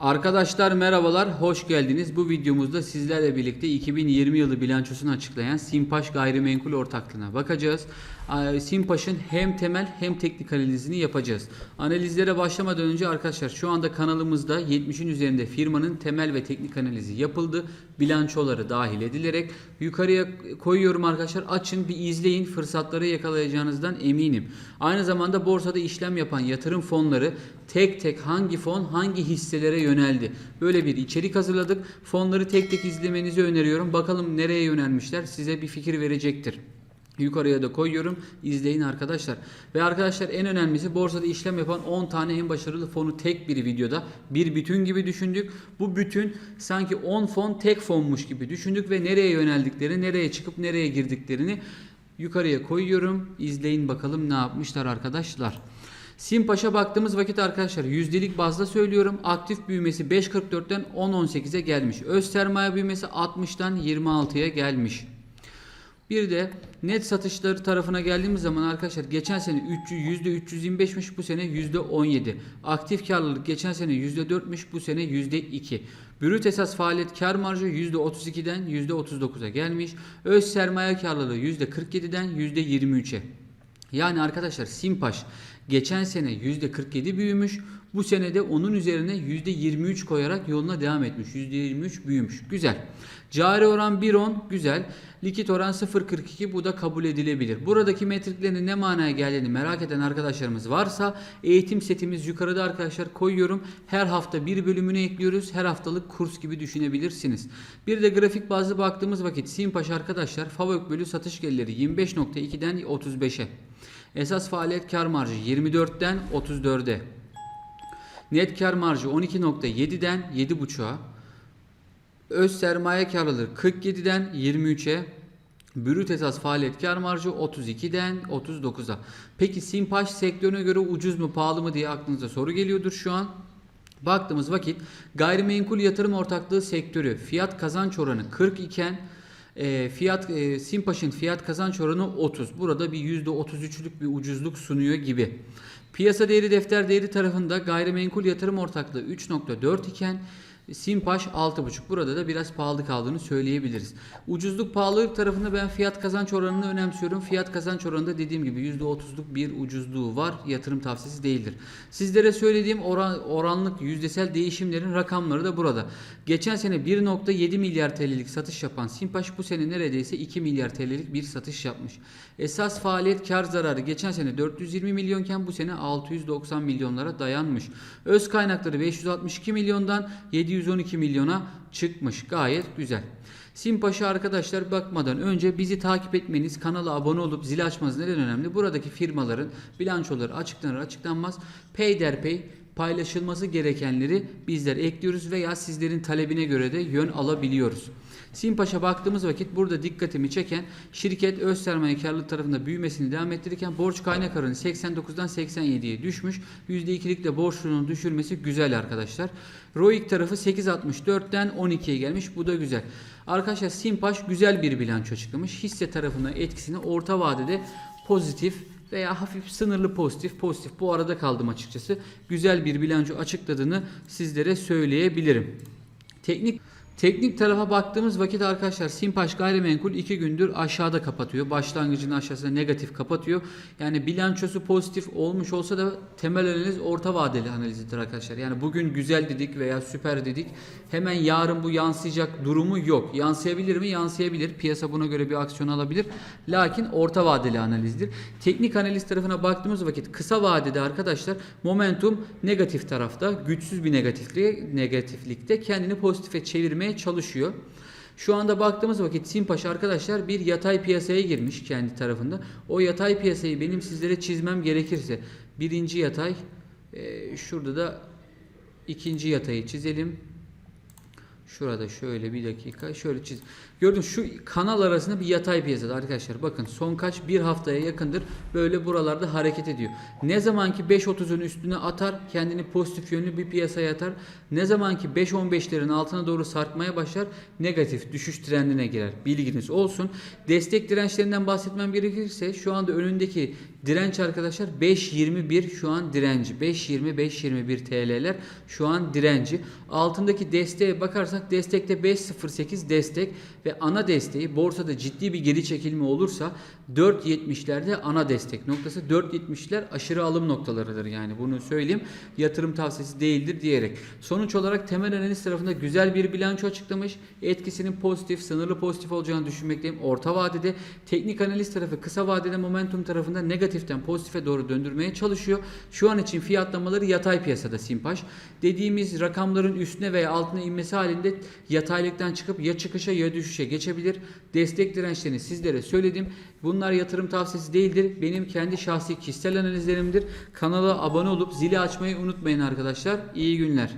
Arkadaşlar merhabalar, hoş geldiniz. Bu videomuzda sizlerle birlikte 2020 yılı bilançosunu açıklayan Simpaş Gayrimenkul Ortaklığı'na bakacağız. Ee, Simpaş'ın hem temel hem teknik analizini yapacağız. Analizlere başlamadan önce arkadaşlar şu anda kanalımızda 70'in üzerinde firmanın temel ve teknik analizi yapıldı. Bilançoları dahil edilerek yukarıya koyuyorum arkadaşlar. Açın bir izleyin. Fırsatları yakalayacağınızdan eminim. Aynı zamanda borsada işlem yapan yatırım fonları tek tek hangi fon hangi hisselere yöneldi. Böyle bir içerik hazırladık. Fonları tek tek izlemenizi öneriyorum. Bakalım nereye yönelmişler size bir fikir verecektir. Yukarıya da koyuyorum. İzleyin arkadaşlar. Ve arkadaşlar en önemlisi borsada işlem yapan 10 tane en başarılı fonu tek bir videoda bir bütün gibi düşündük. Bu bütün sanki 10 fon tek fonmuş gibi düşündük ve nereye yöneldiklerini, nereye çıkıp nereye girdiklerini yukarıya koyuyorum. İzleyin bakalım ne yapmışlar arkadaşlar. Simpaş'a baktığımız vakit arkadaşlar yüzdelik bazda söylüyorum. Aktif büyümesi 5.44'ten 10.18'e gelmiş. Öz sermaye büyümesi 60'tan 26'ya gelmiş. Bir de net satışları tarafına geldiğimiz zaman arkadaşlar geçen sene 300 %325'miş bu sene %17. Aktif karlılık geçen sene %4'müş bu sene %2. Brüt esas faaliyet kar marjı %32'den %39'a gelmiş. Öz sermaye karlılığı %47'den %23'e. Yani arkadaşlar Simpaş geçen sene %47 büyümüş. Bu sene de onun üzerine %23 koyarak yoluna devam etmiş. %23 büyümüş. Güzel. Cari oran 1.10 güzel. Likit oran 0.42 bu da kabul edilebilir. Buradaki metriklerin ne manaya geldiğini merak eden arkadaşlarımız varsa eğitim setimiz yukarıda arkadaşlar koyuyorum. Her hafta bir bölümünü ekliyoruz. Her haftalık kurs gibi düşünebilirsiniz. Bir de grafik bazlı baktığımız vakit Simpaş arkadaşlar FAVÖK bölü satış gelirleri 25.2'den 35'e. Esas faaliyet kar marjı 24'ten 34'e. Net kar marjı 12.7'den 7.5'a. Öz sermaye karlılığı 47'den 23'e. Brüt esas faaliyet kar marjı 32'den 39'a. Peki Simpaş sektörüne göre ucuz mu pahalı mı diye aklınıza soru geliyordur şu an. Baktığımız vakit gayrimenkul yatırım ortaklığı sektörü fiyat kazanç oranı 40 iken e, fiyat e, Simpaş'ın fiyat kazanç oranı 30. Burada bir %33'lük bir ucuzluk sunuyor gibi. Piyasa değeri defter değeri tarafında gayrimenkul yatırım ortaklığı 3.4 iken Simpaş 6.5. Burada da biraz pahalı kaldığını söyleyebiliriz. Ucuzluk pahalılık tarafında ben fiyat kazanç oranını önemsiyorum. Fiyat kazanç oranında dediğim gibi %30'luk bir ucuzluğu var. Yatırım tavsiyesi değildir. Sizlere söylediğim oran, oranlık yüzdesel değişimlerin rakamları da burada. Geçen sene 1.7 milyar TL'lik satış yapan Simpaş bu sene neredeyse 2 milyar TL'lik bir satış yapmış. Esas faaliyet kar zararı geçen sene 420 milyonken bu sene 690 milyonlara dayanmış. Öz kaynakları 562 milyondan 712 milyona çıkmış. Gayet güzel. Simpaş'a arkadaşlar bakmadan önce bizi takip etmeniz, kanala abone olup zil açmanız neden önemli? Buradaki firmaların bilançoları açıklanır açıklanmaz peyderpey paylaşılması gerekenleri bizler ekliyoruz veya sizlerin talebine göre de yön alabiliyoruz. Simpaş'a baktığımız vakit burada dikkatimi çeken şirket öz sermaye karlılık tarafında büyümesini devam ettirirken borç kaynak oranı 89'dan 87'ye düşmüş. %2'lik de düşürmesi güzel arkadaşlar. ROIC tarafı 8.64'ten 12'ye gelmiş. Bu da güzel. Arkadaşlar Simpaş güzel bir bilanço açıklamış. Hisse tarafına etkisini orta vadede pozitif veya hafif sınırlı pozitif pozitif bu arada kaldım açıkçası. Güzel bir bilanço açıkladığını sizlere söyleyebilirim. Teknik Teknik tarafa baktığımız vakit arkadaşlar Simpaş gayrimenkul 2 gündür aşağıda kapatıyor. Başlangıcın aşağısında negatif kapatıyor. Yani bilançosu pozitif olmuş olsa da temel analiz orta vadeli analizidir arkadaşlar. Yani bugün güzel dedik veya süper dedik. Hemen yarın bu yansıyacak durumu yok. Yansıyabilir mi? Yansıyabilir. Piyasa buna göre bir aksiyon alabilir. Lakin orta vadeli analizdir. Teknik analiz tarafına baktığımız vakit kısa vadede arkadaşlar momentum negatif tarafta. Güçsüz bir negatifliğe, negatiflikte kendini pozitife çevirmeye çalışıyor. Şu anda baktığımız vakit Simpaş arkadaşlar bir yatay piyasaya girmiş kendi tarafında. O yatay piyasayı benim sizlere çizmem gerekirse birinci yatay e, şurada da ikinci yatayı çizelim. Şurada şöyle bir dakika şöyle çiz. Gördün şu kanal arasında bir yatay piyasada arkadaşlar. Bakın son kaç bir haftaya yakındır böyle buralarda hareket ediyor. Ne zaman ki 5.30'un üstüne atar kendini pozitif yönlü bir piyasaya atar. Ne zaman ki 5.15'lerin altına doğru sarkmaya başlar negatif düşüş trendine girer. Bilginiz olsun. Destek dirençlerinden bahsetmem gerekirse şu anda önündeki direnç arkadaşlar 5.21 şu an direnci. 5.20 5.21 TL'ler şu an direnci. Altındaki desteğe bakarsak destekte 5.08 destek ve ana desteği borsada ciddi bir geri çekilme olursa 4.70'lerde ana destek noktası 4.70'ler aşırı alım noktalarıdır yani bunu söyleyeyim yatırım tavsiyesi değildir diyerek. Sonuç olarak temel analiz tarafında güzel bir bilanço açıklamış. Etkisinin pozitif, sınırlı pozitif olacağını düşünmekteyim. Orta vadede teknik analiz tarafı kısa vadede momentum tarafında negatiften pozitife doğru döndürmeye çalışıyor. Şu an için fiyatlamaları yatay piyasada Simpaş. Dediğimiz rakamların üstüne veya altına inmesi halinde yataylıktan çıkıp ya çıkışa ya düşüşe geçebilir. Destek dirençlerini sizlere söyledim. Bunlar yatırım tavsiyesi değildir. Benim kendi şahsi kişisel analizlerimdir. Kanala abone olup zili açmayı unutmayın arkadaşlar. İyi günler.